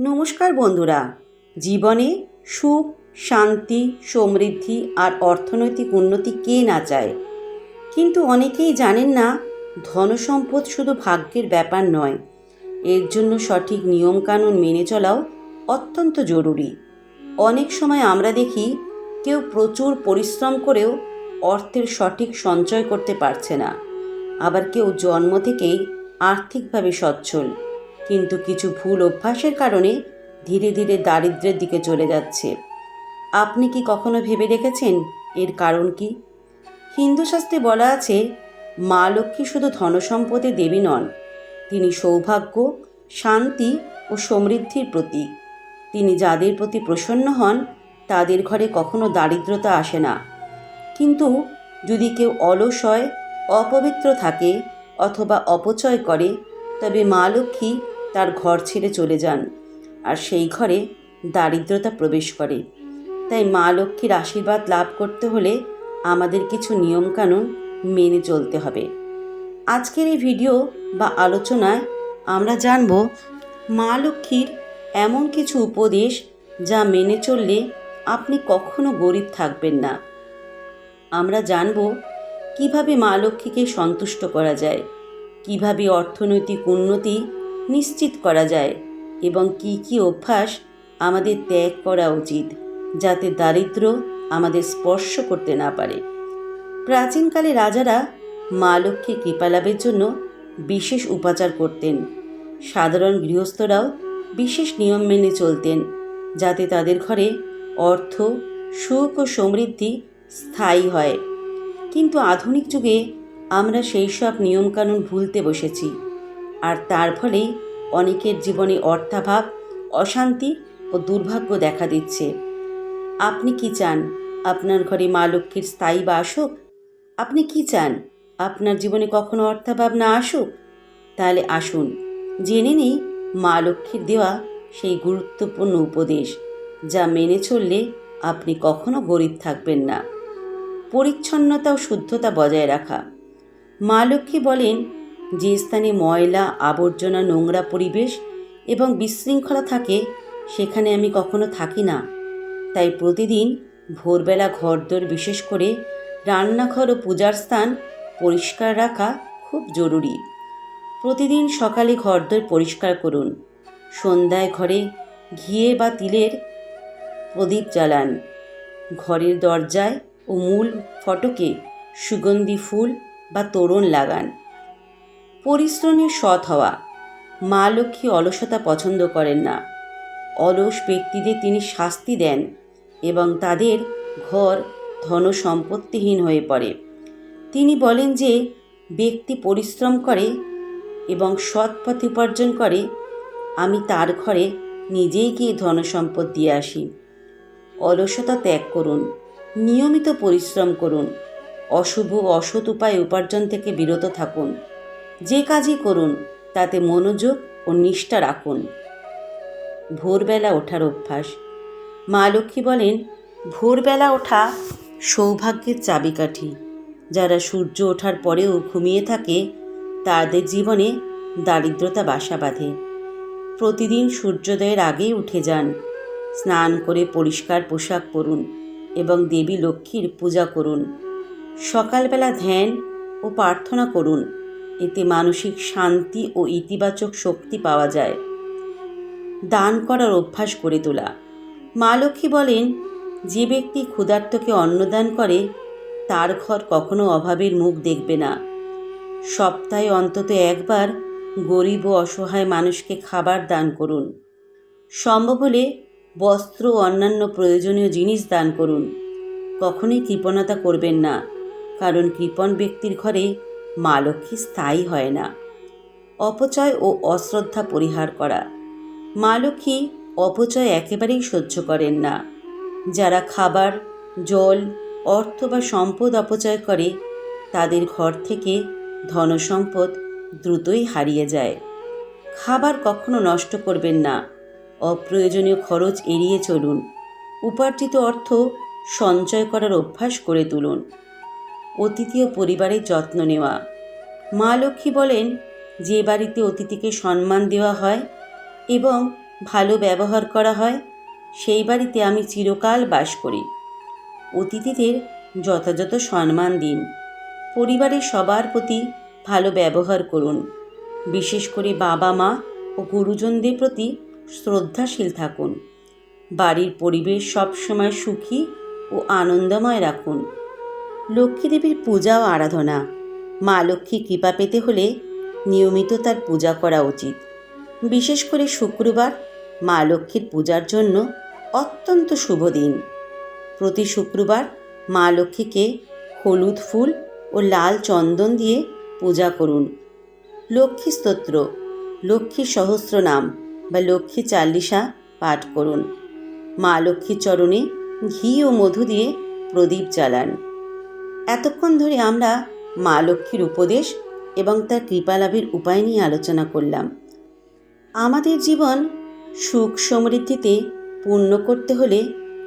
নমস্কার বন্ধুরা। জীবনে সুখ, শান্তি, সমৃদ্ধি আর অর্থনৈতিক উন্নতি কে না চায়? কিন্তু অনেকেই জানেন না ধনসম্পদ শুধু ভাগ্যের ব্যাপার নয়। এর জন্য সঠিক নিয়মকানুন মেনে চলাও অত্যন্ত জরুরি। অনেক সময় আমরা দেখি, কেউ প্রচুর পরিশ্রম করেও অর্থের সঠিক সঞ্চয় করতে পারছে না। আবার কেউ জন্ম থেকেই আর্থিকভাবে সচ্ছল। কিন্তু কিছু ভুল অভ্যাসের কারণে ধীরে ধীরে দারিদ্র্যের দিকে চলে যাচ্ছে। আপনি কি কখনো ভেবে দেখেছেন এর কারণ কি? হিন্দু শাস্ত্রে বলা আছে, মা লক্ষ্মী শুধু ধনসম্পদে দেবী নন, তিনি সৌভাগ্য, শান্তি ও সমৃদ্ধির প্রতীক। তিনি যাদের প্রতি প্রসন্ন হন, তাদের ঘরে কখনো দারিদ্রতা আসে না। কিন্তু যদি কেউ অলস হয়, অপবিত্র থাকে অথবা অপচয় করে, তবে মা লক্ষ্মী তার ঘর ছেড়ে চলে যান। আর সেই ঘরে দারিদ্রতা প্রবেশ করে। তাই মা লক্ষ্মীর আশীর্বাদ লাভ করতে হলে আমাদের কিছু নিয়মকানুন মেনে চলতে হবে। আজকের এই ভিডিও বা আলোচনায় আমরা জানব মা লক্ষ্মীর এমন কিছু উপদেশ যা মেনে চললে আপনি কখনো গরিব থাকবেন না। আমরা জানব কীভাবে মা লক্ষ্মীকে সন্তুষ্ট করা যায়, কীভাবে অর্থনৈতিক উন্নতি নিশ্চিত করা যায় এবং কি কি অভ্যাস আমাদের ত্যাগ করা উচিত যাতে দারিদ্র আমাদের স্পর্শ করতে না পারে। প্রাচীনকালে রাজারা মা লক্ষ্মী কৃপালাভের জন্য বিশেষ উপাচার করতেন। সাধারণ গৃহস্থরাও বিশেষ নিয়ম মেনে চলতেন যাতে তাদের ঘরে অর্থ, সুখ ও সমৃদ্ধি স্থায়ী হয়। কিন্তু আধুনিক যুগে আমরা সেই সব নিয়মকানুন ভুলতে বসেছি। আর তার ফলে অনেকের জীবনে অর্থাভাব, অশান্তি ও দুর্ভাগ্য দেখা দিচ্ছে। আপনি কি চান আপনার ঘরে মা লক্ষ্মীর স্থায়ী বা আসুক? আপনি কি চান আপনার জীবনে কখনো অর্থাভাব না আসুক? তাহলে আসুন, জেনে নিই মা লক্ষ্মীর দেওয়া সেই গুরুত্বপূর্ণ উপদেশ, যা মেনে চললে আপনি কখনো গরিব থাকবেন না। পরিচ্ছন্নতা ও শুদ্ধতা বজায় রাখা। মা লক্ষ্মী বলেন যে স্থানে ময়লা, আবর্জনা, নোংরা পরিবেশ এবং বিশৃঙ্খলা থাকে, সেখানে আমি কখনো থাকি না। তাই প্রতিদিন ভোরবেলা ঘরদোর বিশেষ করে রান্নাঘর ও পূজার স্থান পরিষ্কার রাখা খুব জরুরি। প্রতিদিন সকালে ঘরদোর পরিষ্কার করুন। সন্ধ্যায় ঘরে ঘিয়ে বা তিলের প্রদীপ জ্বালান। ঘরের দরজায় ও মূল ফটকে সুগন্ধি ফুল বা তোরণ লাগান। পরিশ্রমে সৎ হওয়া। মা লক্ষ্মী অলসতা পছন্দ করেন না। অলস ব্যক্তিদের তিনি শাস্তি দেন এবং তাদের ঘর ধন সম্পত্তিহীন হয়ে পড়ে। তিনি বলেন যে, ব্যক্তি পরিশ্রম করে এবং সৎ পথে উপার্জন করে, আমি তার ঘরে নিজেই গিয়ে ধনসম্পদ দিয়ে আসি। অলসতা ত্যাগ করুন, নিয়মিত পরিশ্রম করুন, অশুভ অসৎ উপায় উপার্জন থেকে বিরত থাকুন। যে কাজই করুন, তাতে মনোযোগ ও নিষ্ঠা রাখুন। ভোরবেলা ওঠার অভ্যাস। মা লক্ষ্মী বলেন, ভোরবেলা ওঠা সৌভাগ্যের চাবিকাঠি। যারা সূর্য ওঠার পরেও ঘুমিয়ে থাকে, তাদের জীবনে দারিদ্রতা বাসা বাঁধে। প্রতিদিন সূর্যোদয়ের আগেই উঠে যান, স্নান করে পরিষ্কার পোশাক পরুন এবং দেবী লক্ষ্মীর পূজা করুন। সকালবেলা ধ্যান ও প্রার্থনা করুন। এতে মানসিক শান্তি ও ইতিবাচক শক্তি পাওয়া যায়। দান করার অভ্যাস গড়ে তোলা। মা লক্ষ্মী বলেন, যে ব্যক্তি ক্ষুধার্তকে অন্নদান করে, তার ঘর কখনো অভাবের মুখ দেখবে না। সপ্তাহে অন্তত একবার গরিব ও অসহায় মানুষকে খাবার দান করুন। সম্ভব হলে বস্ত্র ও অন্যান্য প্রয়োজনীয় জিনিস দান করুন। কখনোই কৃপণতা করবেন না, কারণ কৃপণ ব্যক্তির ঘরে মা লক্ষ্মী স্থায়ী হয় না। অপচয় ও অশ্রদ্ধা পরিহার করা। মা লক্ষ্মী অপচয় একেবারেই সহ্য করেন না। যারা খাবার, জল, অর্থ বা সম্পদ অপচয় করে, তাদের ঘর থেকে ধনসম্পদ দ্রুতই হারিয়ে যায়। খাবার কখনো নষ্ট করবেন না। অপ্রয়োজনীয় খরচ এড়িয়ে চলুন। উপার্জিত অর্থ সঞ্চয় করার অভ্যাস করে তুলুন। অতিথি ও পরিবারের যত্ন নেওয়া। মা লক্ষ্মী বলেন, যে বাড়িতে অতিথিকে সম্মান দেওয়া হয় এবং ভালো ব্যবহার করা হয়, সেই বাড়িতে আমি চিরকাল বাস করি। অতিথিদের যথাযথ সম্মান দিন। পরিবারের সবার প্রতি ভালো ব্যবহার করুন। বিশেষ করে বাবা মা ও গুরুজনদের প্রতি শ্রদ্ধাশীল থাকুন। বাড়ির পরিবেশ সবসময় সুখী ও আনন্দময় রাখুন। লক্ষ্মীদেবীর পূজা ও আরাধনা। মা লক্ষ্মী কৃপা পেতে হলে নিয়মিত তার পূজা করা উচিত। বিশেষ করে শুক্রবার মা লক্ষ্মীর পূজার জন্য অত্যন্ত শুভ দিন। প্রতি শুক্রবার মা লক্ষ্মীকে হলুদ ফুল ও লাল চন্দন দিয়ে পূজা করুন। লক্ষ্মী স্তোত্র, লক্ষ্মী সহস্র নাম বা লক্ষ্মী চাল্লিশা পাঠ করুন। মা লক্ষ্মীর চরণে ঘি ও মধু দিয়ে প্রদীপ জ্বালান। এতক্ষণ ধরে আমরা মা লক্ষ্মীর উপদেশ এবং তার কৃপালাভের উপায় নিয়ে আলোচনা করলাম। আমাদের জীবন সুখ সমৃদ্ধিতে পূর্ণ করতে হলে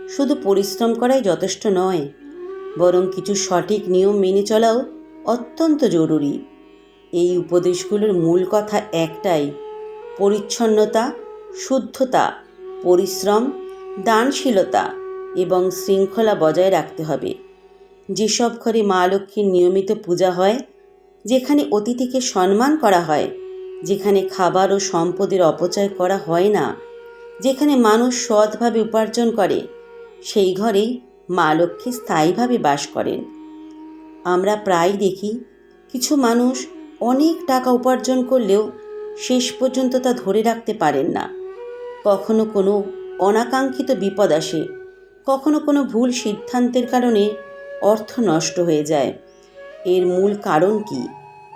শুধু পরিশ্রম করাই যথেষ্ট নয়, বরং কিছু সঠিক নিয়ম মেনে চলাও অত্যন্ত জরুরি। এই উপদেশগুলোর মূল কথা একটাই, পরিচ্ছন্নতা, শুদ্ধতা, পরিশ্রম, দানশীলতা এবং শৃঙ্খলা বজায় রাখতে হবে। যেসব ঘরে মা লক্ষ্মীর নিয়মিত পূজা হয়, যেখানে অতিথিকে সম্মান করা হয়, যেখানে খাবার ও সম্পদের অপচয় করা হয় না, যেখানে মানুষ সৎভাবে উপার্জন করে, সেই ঘরেই মা লক্ষ্মী স্থায়ীভাবে বাস করেন। আমরা প্রায় দেখি, কিছু মানুষ অনেক টাকা উপার্জন করলেও শেষ পর্যন্ত তা ধরে রাখতে পারেন না। কখনো কোনো অনাকাঙ্ক্ষিত বিপদ আসে, কখনো কোনো ভুল সিদ্ধান্তের কারণে অর্থ নষ্ট হয়ে যায়। এর মূল কারণ কি?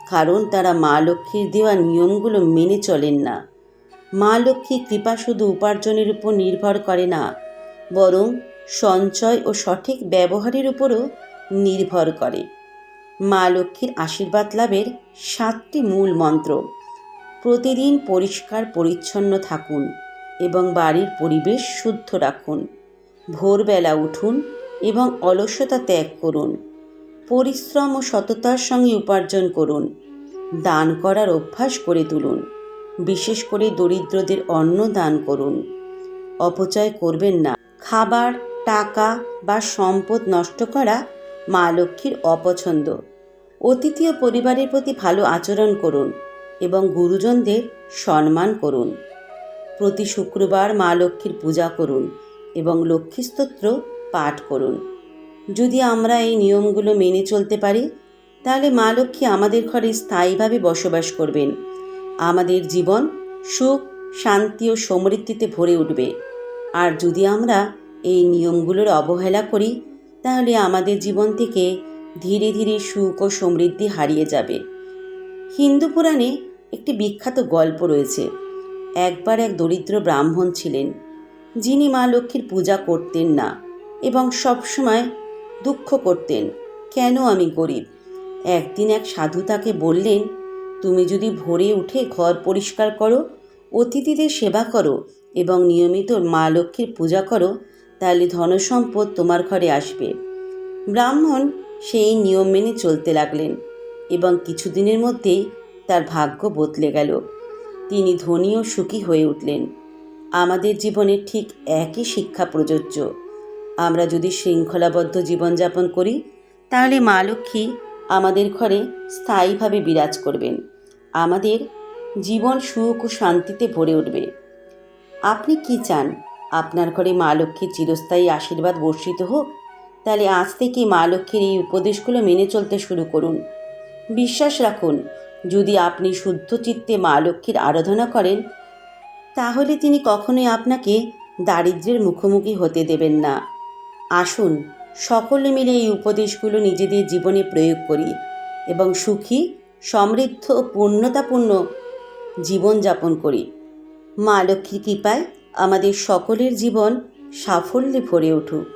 কারণ তারা মা লক্ষ্মীর দেওয়া নিয়মগুলো মেনে চলেন না। মা লক্ষ্মী কৃপা শুধু উপার্জনের উপর নির্ভর করে না, বরং সঞ্চয় ও সঠিক ব্যবহারের উপরও নির্ভর করে। মা লক্ষ্মীর আশীর্বাদ লাভের সাতটি মূল মন্ত্র। প্রতিদিন পরিষ্কার পরিচ্ছন্ন থাকুন এবং বাড়ির পরিবেশ শুদ্ধ রাখুন। ভোরবেলা উঠুন এবং অলস্যতা ত্যাগ করুন। পরিশ্রম ও সততার সঙ্গে উপার্জন করুন। দান করার অভ্যাস করে তুলুন। বিশেষ করে দরিদ্রদের অন্ন দান করুন। অপচয় করবেন না। খাবার, টাকা বা সম্পদ নষ্ট করা মা লক্ষ্মীর অপছন্দ। অতিথি ও পরিবারের প্রতি ভালো আচরণ করুন এবং গুরুজনদের সম্মান করুন। প্রতি শুক্রবার মা লক্ষ্মীর পূজা করুন এবং লক্ষ্মী স্তোত্র পাঠ করুন। যদি আমরা এই নিয়মগুলো মেনে চলতে পারি, তাহলে মা লক্ষ্মী আমাদের ঘরে স্থায়ীভাবে বসবাস করবেন। আমাদের জীবন সুখ, শান্তি ও সমৃদ্ধিতে ভরে উঠবে। আর যদি আমরা এই নিয়মগুলোর অবহেলা করি, তাহলে আমাদের জীবন থেকে ধীরে ধীরে সুখ ও সমৃদ্ধি হারিয়ে যাবে। হিন্দু পুরাণে একটি বিখ্যাত গল্প রয়েছে। একবার এক দরিদ্র ব্রাহ্মণ ছিলেন, যিনি মা লক্ষ্মীর পূজা করতেন না। এবং সবসময় দুঃখ করতেন, কেন আমি গরিব? একদিন এক সাধু তাকে বললেন, তুমি যদি ভোরে উঠে ঘর পরিষ্কার করো, অতিথিদের সেবা করো এবং নিয়মিত মা লক্ষ্মীর পূজা করো, তাহলে ধনসম্পদ তোমার ঘরে আসবে। ব্রাহ্মণ সেই নিয়ম মেনে চলতে লাগলেন এবং কিছুদিনের মধ্যেই তার ভাগ্য বদলে গেল। তিনি ধনী ও সুখী হয়ে উঠলেন। আমাদের জীবনে ঠিক একই শিক্ষা প্রযোজ্য। আমরা যদি শৃঙ্খলাবদ্ধ জীবনযাপন করি, তাহলে মা লক্ষ্মী আমাদের ঘরে স্থায়ীভাবে বিরাজ করবেন। আমাদের জীবন সুখ ও শান্তিতে ভরে উঠবে। আপনি কি চান? আপনার ঘরে মা লক্ষ্মীর চিরস্থায়ী আশীর্বাদ বর্ষিত হোক, তাহলে আজ থেকে মা লক্ষ্মীর এই উপদেশগুলো মেনে চলতে শুরু করুন। বিশ্বাস রাখুন, যদি আপনি শুদ্ধ চিত্তে মা লক্ষ্মীর আরাধনা করেন, তাহলে তিনি কখনোই আপনাকে দারিদ্র্যের মুখোমুখি হতে দেবেন না। আসুন, সকলে মিলে এই উপদেশগুলো নিজেদের জীবনে প্রয়োগ করি এবং সুখী, সমৃদ্ধ ও পূর্ণতাপূর্ণ জীবনযাপন করি। মা লক্ষ্মীর কৃপায় আমাদের সকলের জীবন সাফল্যে ভরে উঠুক।